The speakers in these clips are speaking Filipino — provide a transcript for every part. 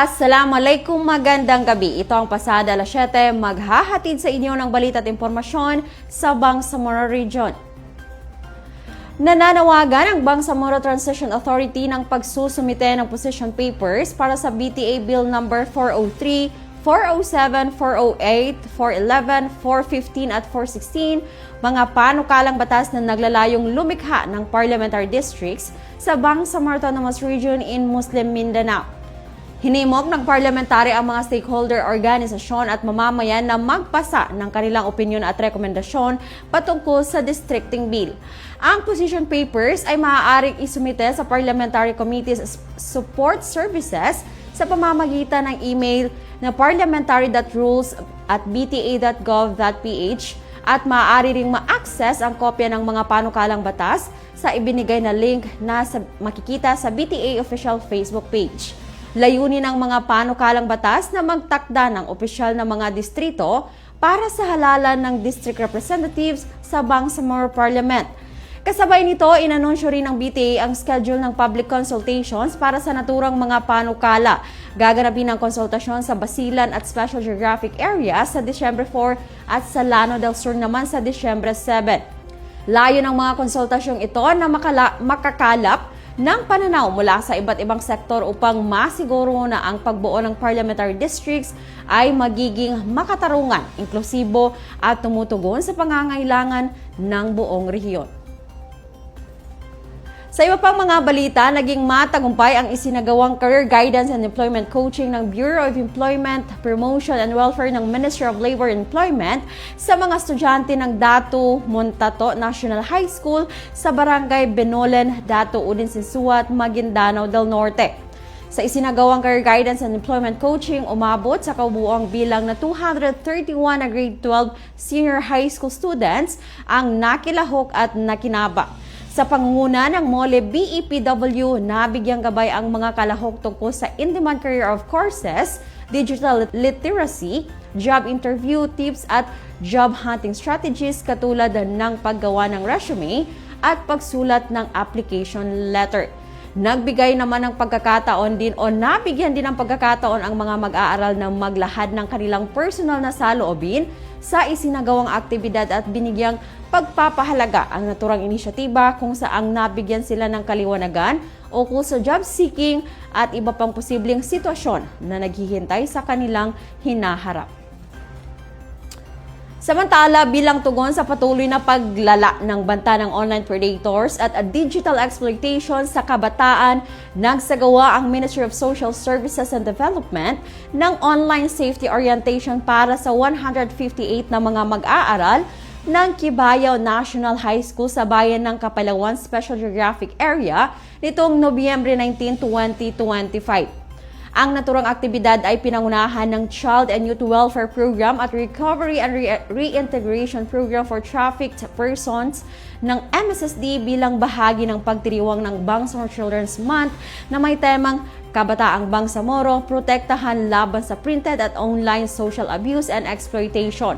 Assalamualaikum, magandang gabi. Ito ang Pasada alas 7, maghahatid sa inyo ng balita at impormasyon sa Bangsamoro Region. Nananawagan ang Bangsamoro Transition Authority ng pagsusumite ng position papers para sa BTA Bill number 403, 407, 408, 411, 415 at 416, mga panukalang batas na naglalayong lumikha ng parliamentary districts sa Bangsamoro Autonomous Region in Muslim Mindanao. Hinimok ng parlamentary ang mga stakeholder organisasyon at mamamayan na magpasa ng kanilang opinyon at rekomendasyon patungkol sa districting bill. Ang position papers ay maaaring isumite sa Parliamentary Committee's Support Services sa pamamagitan ng email na parliamentary.rules at bta.gov.ph at maaari ring ma-access ang kopya ng mga panukalang batas sa ibinigay na link na sa, makikita sa BTA official Facebook page. Layunin ng mga panukalang batas na magtakda ng opisyal na mga distrito para sa halalan ng district representatives sa Bangsamoro Parliament. Kasabay nito, inanunsyo rin ng BTA ang schedule ng public consultations para sa naturang mga panukala. Gaganapin ang konsultasyon sa Basilan at Special Geographic Area sa Disyembre 4 at sa Lano del Sur naman sa Disyembre 7. Layo ng mga konsultasyong ito na makala- makakalap ng pananaw mula sa iba't ibang sektor upang masiguro na ang pagbuo ng parliamentary districts ay magiging makatarungan, inklusibo at tumutugon sa pangangailangan ng buong rehiyon. Sa iba pang mga balita, naging matagumpay ang isinagawang Career Guidance and Employment Coaching ng Bureau of Employment, Promotion and Welfare ng Ministry of Labor and Employment sa mga estudyante ng Datu Montato National High School sa Barangay Benolen, Datu Udin Sisuat, Maguindanao del Norte. Sa isinagawang Career Guidance and Employment Coaching, umabot sa kabuuang bilang na 231 na grade 12 senior high school students ang nakilahok at nakinaba. Sa pangunguna ng MOLE BEPW, nabigyang gabay ang mga kalahok tungkol sa in-demand career of courses, digital literacy, job interview tips at job hunting strategies katulad ng paggawa ng resume at pagsulat ng application letter. Nagbigay naman ng pagkakataon din o nabigyan din ng pagkakataon ang mga mag-aaral na maglahad ng kanilang personal na saloobin sa isinagawang aktibidad at binigyang pagpapahalaga ang naturang inisyatiba kung saang nabigyan sila ng kaliwanagan ukol sa job seeking at iba pang posibleng sitwasyon na naghihintay sa kanilang hinaharap. Samantala, bilang tugon sa patuloy na paglala ng banta ng online predators at a digital exploitation sa kabataan, nagsagawa ang Ministry of Social Services and Development ng online safety orientation para sa 158 na mga mag-aaral ng Kibayaw National High School sa bayan ng Kapalawan Special Geographic Area nitong Nobyembre 19, 2025. Ang naturang aktibidad ay pinangunahan ng Child and Youth Welfare Program at Recovery and Re- Reintegration Program for Trafficked Persons ng MSSD bilang bahagi ng pagtiriwang ng Bangsamoro Children's Month na may temang Kabataang Bangsamoro, protektahan laban sa printed at online social abuse and exploitation.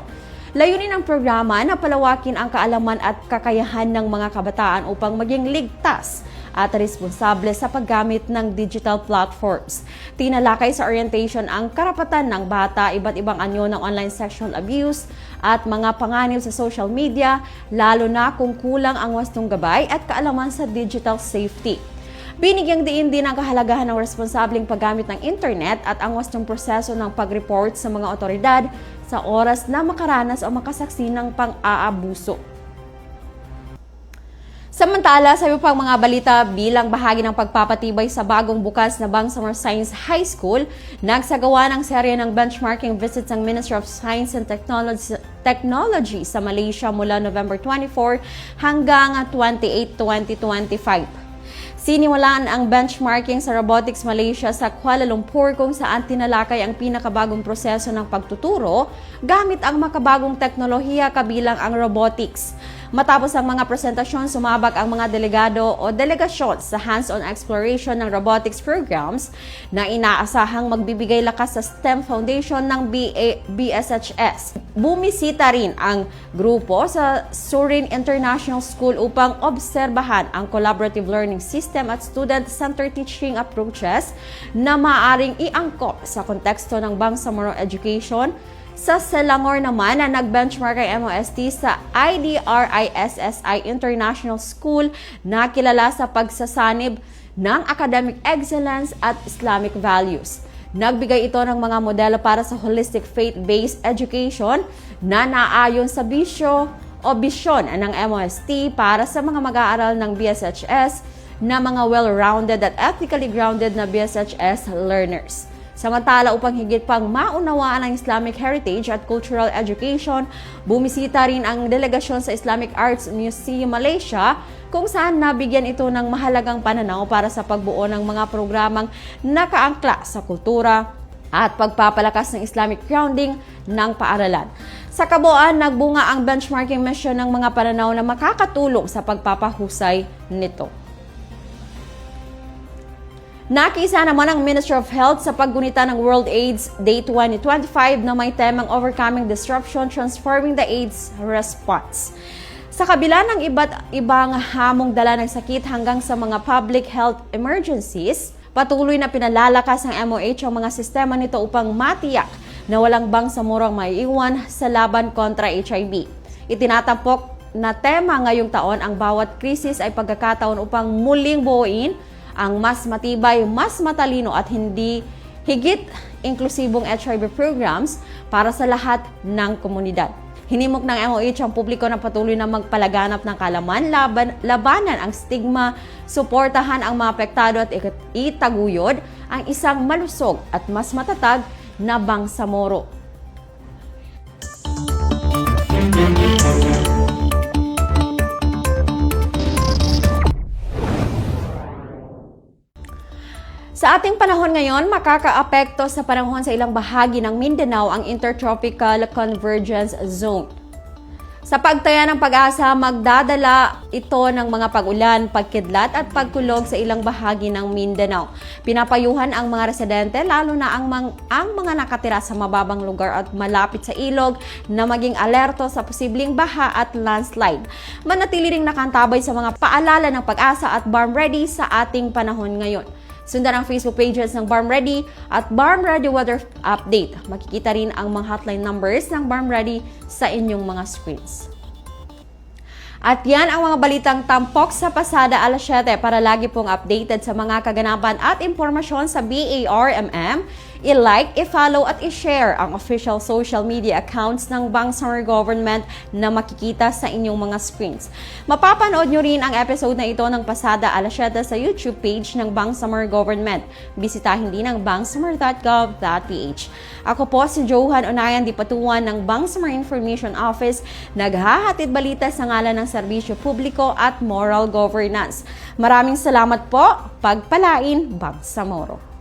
Layunin ng programa na palawakin ang kaalaman at kakayahan ng mga kabataan upang maging ligtas at responsable sa paggamit ng digital platforms. Tinalakay sa orientation ang karapatan ng bata, iba't ibang anyo ng online sexual abuse at mga panganib sa social media, lalo na kung kulang ang wastong gabay at kaalaman sa digital safety. Binigyang diin din ang kahalagahan ng responsableng paggamit ng internet at ang wastong proseso ng pag-report sa mga otoridad sa oras na makaranas o makasaksi ng pang-aabuso. Samantala, sa iba pang mga balita bilang bahagi ng pagpapatibay sa bagong bukas na Bangsamoro Science High School, nagsagawa ng serye ng benchmarking visits ng Ministry of Science and Technology, Technology sa Malaysia mula November 24 hanggang 28, 2025. Siniwalaan ang benchmarking sa Robotics Malaysia sa Kuala Lumpur kung saan tinalakay ang pinakabagong proseso ng pagtuturo gamit ang makabagong teknolohiya kabilang ang robotics. Matapos ang mga presentasyon, sumabak ang mga delegado o delegasyon sa hands-on exploration ng robotics programs na inaasahang magbibigay lakas sa STEM Foundation ng BA, BSHS. bumisita rin ang grupo sa Surin International School upang obserbahan ang collaborative learning system at student-centered teaching approaches na maaaring iangkop sa konteksto ng Bangsamoro Education sa Selangor naman na nag-benchmark ang MOST sa IDRISSI International School na kilala sa pagsasanib ng academic excellence at Islamic values. Nagbigay ito ng mga modelo para sa holistic faith-based education na naayon sa bisyo o bisyon ng MOST para sa mga mag-aaral ng BSHS na mga well-rounded at ethically grounded na BSHS learners. Samantala, upang higit pang maunawaan ang Islamic heritage at cultural education, bumisita rin ang delegasyon sa Islamic Arts Museum Malaysia kung saan nabigyan ito ng mahalagang pananaw para sa pagbuo ng mga programang nakaangkla sa kultura at pagpapalakas ng Islamic grounding ng paaralan. Sa kabuuan, nagbunga ang benchmarking mission ng mga pananaw na makakatulong sa pagpapahusay nito. Nakisa naman ang Ministry of Health sa paggunita ng World AIDS Day 2025 na may temang Overcoming Disruption, Transforming the AIDS Response. Sa kabila ng iba't ibang hamong dala ng sakit hanggang sa mga public health emergencies, patuloy na pinalalakas ng MOH ang mga sistema nito upang matiyak na walang bangsamurang maiiwan sa laban kontra HIV. Itinatampok na tema ngayong taon ang bawat krisis ay pagkakataon upang muling buuin ang mas matibay, mas matalino at hindi higit inklusibong HIV programs para sa lahat ng komunidad. Hinimok ng MOH ang publiko na patuloy na magpalaganap ng kalaman, laban, labanan ang stigma, suportahan ang mga apektado at itaguyod ang isang malusog at mas matatag na bangsamoro. Sa ating panahon ngayon, makakaapekto sa panahon sa ilang bahagi ng Mindanao ang Intertropical Convergence Zone. Sa pagtaya ng pag-asa, magdadala ito ng mga pag-ulan, pagkidlat at pagkulog sa ilang bahagi ng Mindanao. Pinapayuhan ang mga residente, lalo na ang, mang, ang mga nakatira sa mababang lugar at malapit sa ilog na maging alerto sa posibleng baha at landslide. Manatili ring nakantabay sa mga paalala ng pag-asa at barm ready sa ating panahon ngayon. Sundan ang Facebook pages ng Barm Ready at Barm Ready Weather Update. Makikita rin ang mga hotline numbers ng Barm Ready sa inyong mga screens. At yan ang mga balitang tampok sa pasada alas 7 para lagi pong updated sa mga kaganapan at impormasyon sa BARMM. I-like, i-follow at i-share ang official social media accounts ng Bangsamoro Government na makikita sa inyong mga screens. Mapapanood nyo rin ang episode na ito ng pasada alas 7 sa YouTube page ng Bangsamoro Government. Bisitahin din ang bangsamoro.gov.ph. Ako po si Johan Onayan Dipatuan ng Bangsamoro Information Office, naghahatid balita sa ngalan ng serbisyo publiko at moral governance. Maraming salamat po. Pagpalain, Bangsamoro.